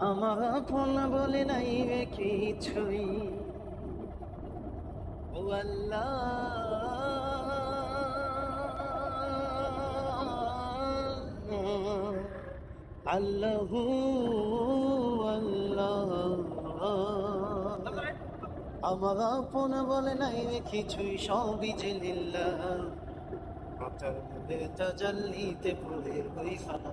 আমার আপন বলে নাই কিছুই। ও আল্লাহ। আল্লাহ আল্লাহ। আমার আপন বলে নাই কিছুই, সবই যে লিল্লাহ। তাজাল্লিতে ফুলে ওই খানা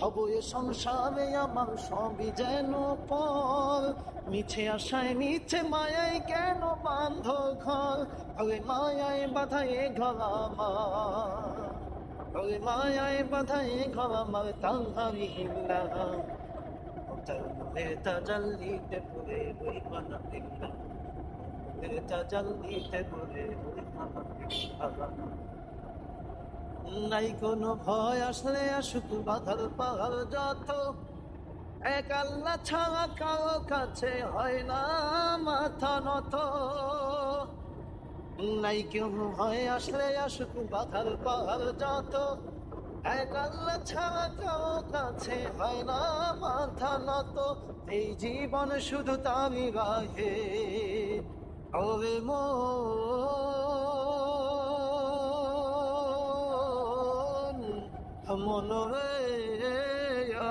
হব এ সংসারে আমার সবই যেন পর। মিছে আশায়, মিছে মায়ায় কেন বাঁধ ঘর? ওই মায়ায় বাধায় ঘর আমার। ওই মায়ায় বাধায় ঘর আমার তাহারি হিল্লা তাজাল্লিতে পুরে ওই মানা তাজাল্লিতে পুরে ওই মানা নাই কোনো ভয় আসলে আসুক বাধার পাহাড় যত। এক আল্লাহ ছাড়া কারও কাছে হয় না মাথা নত। নাই কেউ ভয় আসলে আসুক বাধার পাহাড় যত। এক আল্লাহ ছাড়া কারও কাছে হয় না মাথা নত। এই জীবন শুধু তামি রাহে ওরে মন মন রে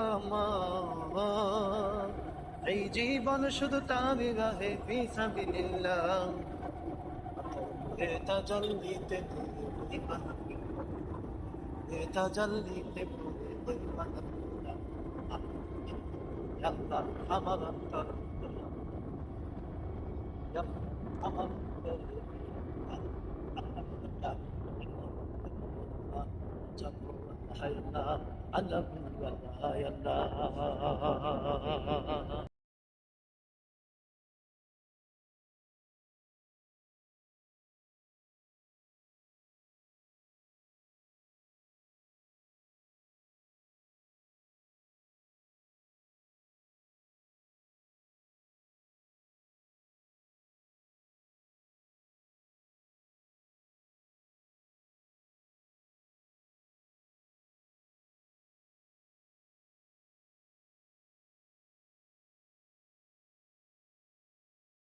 আমার। এই জীবন শুধু তারই রাহে বিসাবিল্লাহ এটা জলদিতে এটা জলদিতে আল্লাহ আমার অন্তর আমার আল্লাহ আল্লাহ।